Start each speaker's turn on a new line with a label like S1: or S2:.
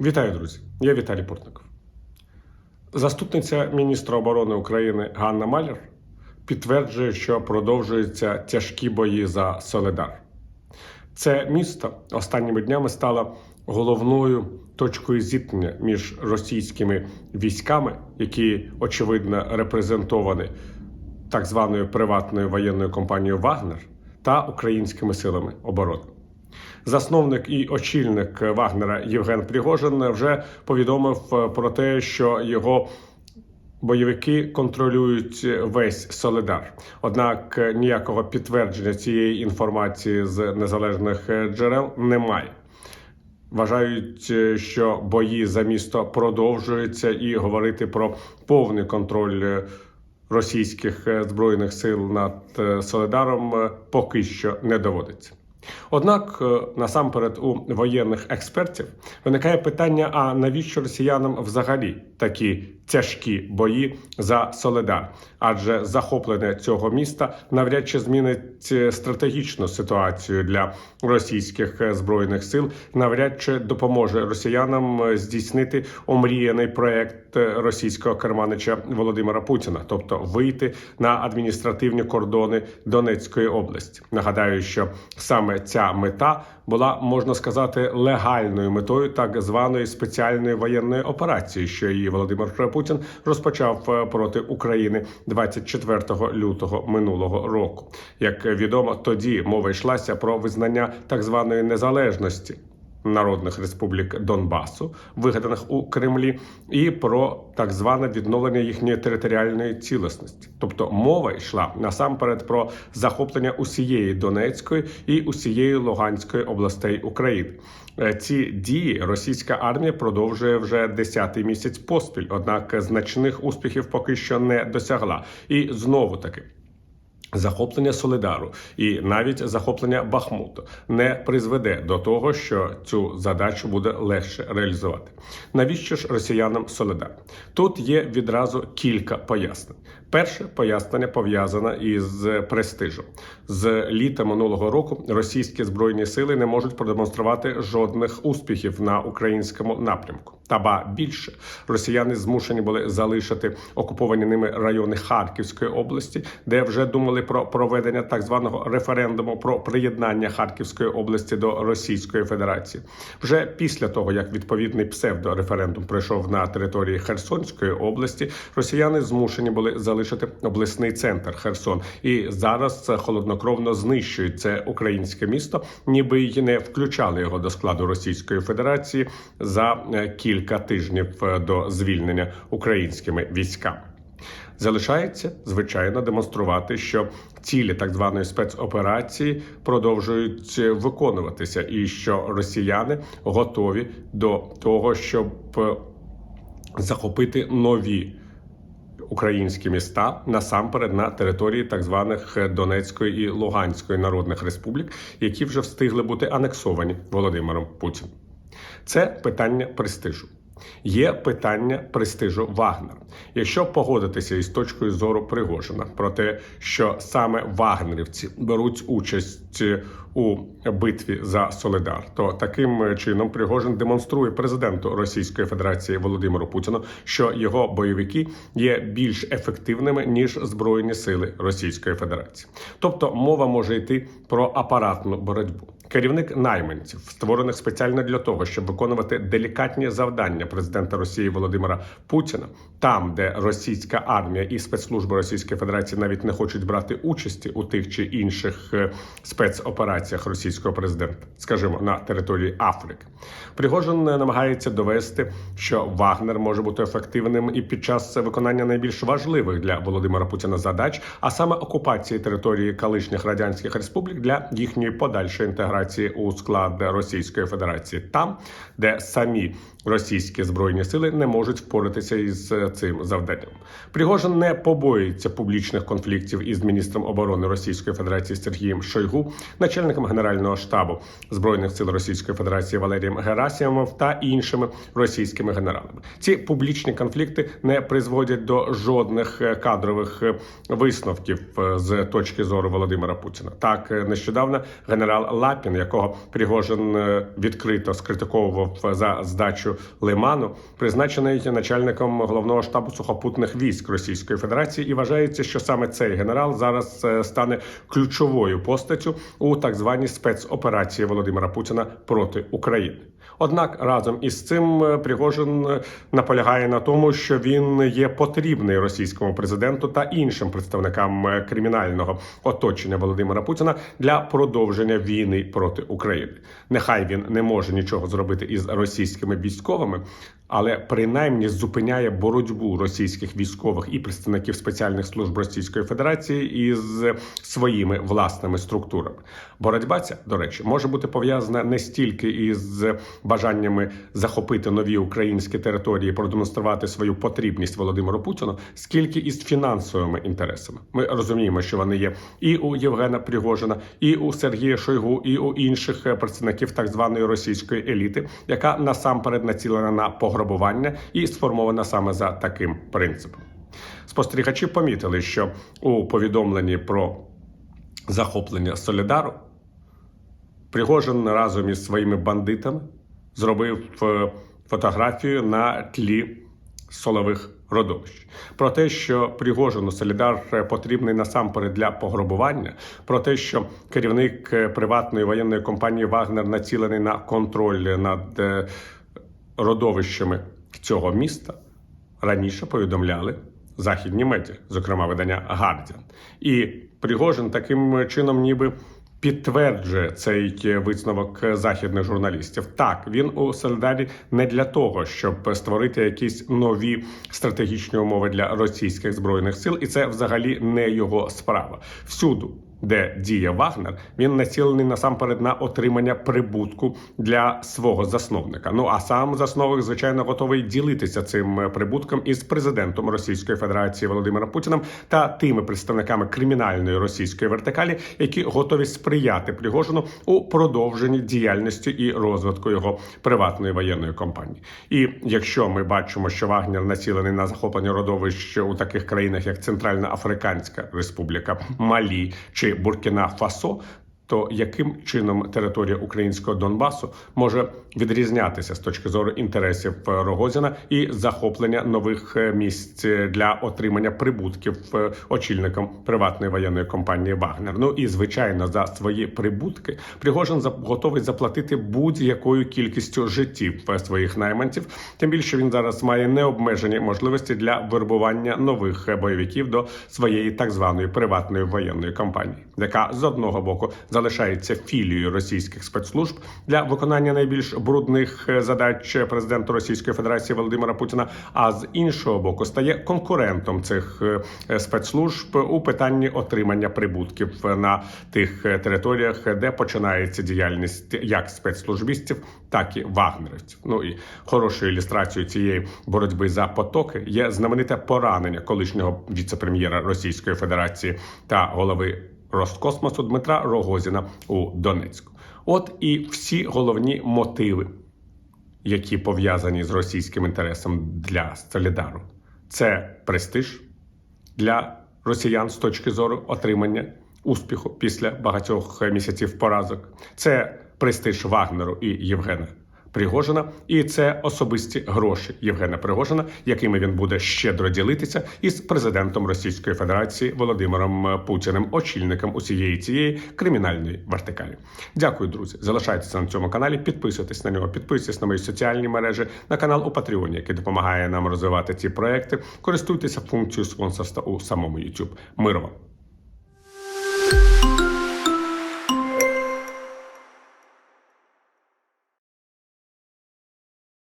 S1: Вітаю, друзі! Я Віталій Портников. Заступниця міністра оборони України Ганна Маляр підтверджує, що продовжуються тяжкі бої за Соледар. Це місто останніми днями стало головною точкою зіткнення між російськими військами, які очевидно репрезентовані так званою приватною воєнною компанією Вагнер та українськими силами оборони. Засновник і очільник Вагнера Євген Пригожин вже повідомив е, про те, що його бойовики контролюють весь Соледар. Однак е, ніякого підтвердження цієї інформації з незалежних е, джерел немає. Вважають, що бої за місто продовжуються, і говорити про повний контроль російських збройних сил над Соледаром е, поки що не доводиться. Однак, е, насамперед, у воєнних експертів виникає питання: а навіщо росіянам взагалі такі тяжкі бої за Соледар? Адже захоплення цього міста навряд чи змінить е, стратегічну ситуацію для російських е, збройних сил, навряд чи допоможе росіянам е, здійснити омріяний проект російського керманича Володимира Путіна, тобто вийти на адміністративні кордони Донецької області. Нагадаю, що саме ця мета була можна сказати легальною метою так званої спеціальної воєнної операції, що її Володимир Путін розпочав е, проти України 24 лютого минулого року. Як відомо, тоді мова йшлася про визнання так званої незалежності. Народних республік Донбасу, вигаданих у Кремлі, і про так зване відновлення їхньої територіальної цілісності. Тобто мова йшла насамперед про захоплення усієї Донецької і усієї Луганської областей України. Е, Ці дії російська армія продовжує вже десятий місяць поспіль однак значних успіхів поки що не досягла. І знову таки. Захоплення Солидару і навіть захоплення Бахмуту не призведе до того, що цю задачу буде легше реалізувати. Навіщо ж росіянам Солидар? Тут є відразу кілька пояснень. Перше пояснення пов'язане із престижем. З літа минулого року російські збройні сили не можуть продемонструвати жодних успіхів на українському напрямку. Та ба більше росіяни змушені були залишити окуповані ними райони Харківської області, де вже думали про проведення так званого референдуму про приєднання Харківської області до Російської Федерації. Вже після того як відповідний псевдореферендум пройшов на території Херсонської області, росіяни змушені були залишити обласний центр Херсон, і зараз це холоднокровно знищують це українське місто, ніби й не включали його до складу Російської Федерації за е, кілька тижнів е, до звільнення українськими військами. Залишається звичайно демонструвати, що цілі так званої спецоперації продовжують виконуватися, і що росіяни готові до того, щоб е, захопити нові. Українські міста насамперед на території так званих Донецької і Луганської народних республік, які вже встигли бути анексовані Володимиром Путіним. Це питання престижу. Є питання престижу Вагнера. Якщо погодитися із точкою зору Пригожина про те, що саме вагнерівці беруть участь у битві за Солидар, то таким чином Пригожин демонструє президенту Російської Федерації Володимиру Путіну, що його бойовики є більш ефективними ніж збройні сили Російської Федерації. Тобто мова може йти про апаратну боротьбу. Керівник найманців, створених спеціально для того, щоб виконувати делікатні завдання президента Росії Володимира Путіна, там, де російська армія і спецслужби Російської Федерації навіть не хочуть брати участі у тих чи інших е, спецопераціях російського президента, скажімо, на території Африки. Пригожин намагається довести, що Вагнер може бути ефективним і під час виконання найбільш важливих для Володимира Путіна задач, а саме окупації території колишніх радянських республік для їхньої подальшої інтеграції у склад Російської Федерації, там де самі російські збройні сили не можуть впоратися із цим завданням. Пригожин не побоюється публічних конфліктів із міністром оборони Російської Федерації Сергієм Шойгу, начальником генерального штабу збройних сил Російської Федерації Валерієм Герасімов та іншими російськими генералами. Ці публічні конфлікти не призводять до жодних е, кадрових е, висновків е, з точки зору Володимира Путіна. Так нещодавно генерал Лапін Рябкін, якого Пригожин е, відкрито скритиковував за здачу Лиману, призначений начальником головного штабу сухопутних військ Російської Федерації, і вважається, що саме цей генерал зараз е, стане ключовою постаттю у так званій спецоперації Володимира Путіна проти України. Однак разом із цим е, Пригожин наполягає на тому, що він є потрібний російському президенту та іншим представникам кримінального оточення Володимира Путіна для продовження війни проти України. Нехай він не може нічого зробити із російськими військовими, але принаймні зупиняє боротьбу російських військових і представників спеціальних служб Російської Федерації із своїми власними структурами. Боротьба ця, до речі, може бути пов'язана не стільки із бажаннями захопити нові українські території, продемонструвати свою потрібність Володимиру Путіну, скільки із фінансовими інтересами. Ми розуміємо, що вони є і у Євгена Пригожина, і у Сергія Шойгу, і у інших е, представників так званої російської еліти, яка насамперед націлена на пограбування і сформована саме за таким принципом. Спостерігачі помітили, що у повідомленні про захоплення Солідару Пригожин разом із своїми бандитами зробив е, фотографію на тлі солових родовищ. Про те, що Пригожину Солідар е, потрібний насамперед для пограбування, про те, що керівник е, приватної воєнної компанії Вагнер націлений на контроль над родовищами цього міста, раніше повідомляли західні медіа, зокрема видання Гардіан. І Пригожин таким чином, ніби. Підтверджує цей висновок західних журналістів. Так, він у Солідарі не для того, щоб створити якісь нові стратегічні умови для російських збройних сил, і це взагалі не його справа. Всюду, де діє Вагнер, він націлений насамперед на отримання прибутку для свого засновника. Ну а сам засновник, звичайно, готовий ділитися цим прибутком із президентом Російської Федерації Володимиром Путіним та тими представниками кримінальної російської вертикалі, які готові сприяти Пригожину у продовженні діяльності і розвитку його приватної воєнної компанії. І якщо ми бачимо, що Вагнер націлений на захоплення родовищ у таких країнах, як Центральна Африканська Республіка, Малі чи Burkina Faso То яким чином територія українського Донбасу може відрізнятися з точки зору інтересів Рогозіна і захоплення нових е, місць для отримання прибутків е, очільником приватної воєнної компанії Вагнер? Ну і звичайно, за свої прибутки Пригожин готовий заплатити будь-якою кількістю життів е, своїх найманців. Тим більше він зараз має необмежені можливості для вербування нових е, бойовиків до своєї так званої приватної воєнної компанії, яка з одного боку залишається філією російських спецслужб для виконання найбільш брудних е, задач президента Російської Федерації Володимира Путіна, а з іншого боку стає конкурентом цих е, спецслужб у питанні отримання прибутків на тих е, територіях, де починається діяльність як спецслужбістів, так і вагнерівців. Ну і хорошою ілюстрацією цієї боротьби за потоки є знамените поранення колишнього віце-прем'єра Російської Федерації та голови Роскосмосу Дмитра Рогозіна у Донецьку. От і всі головні мотиви, які пов'язані з російським інтересом для Солідару. Це престиж для росіян з точки зору отримання успіху після багатьох місяців поразок. Це престиж Вагнеру і Євгена Пригожина, і це особисті гроші Євгена Пригожина, якими він буде щедро ділитися із президентом Російської Федерації Володимиром Путіним, очільником усієї цієї кримінальної вертикалі. Дякую, друзі. Залишайтеся на цьому каналі, підписуйтесь на нього, підписуйтесь на мої соціальні мережі, на канал у Патреоні, який допомагає нам розвивати ці проекти. Користуйтеся функцією спонсорства у самому YouTube. Миру вам!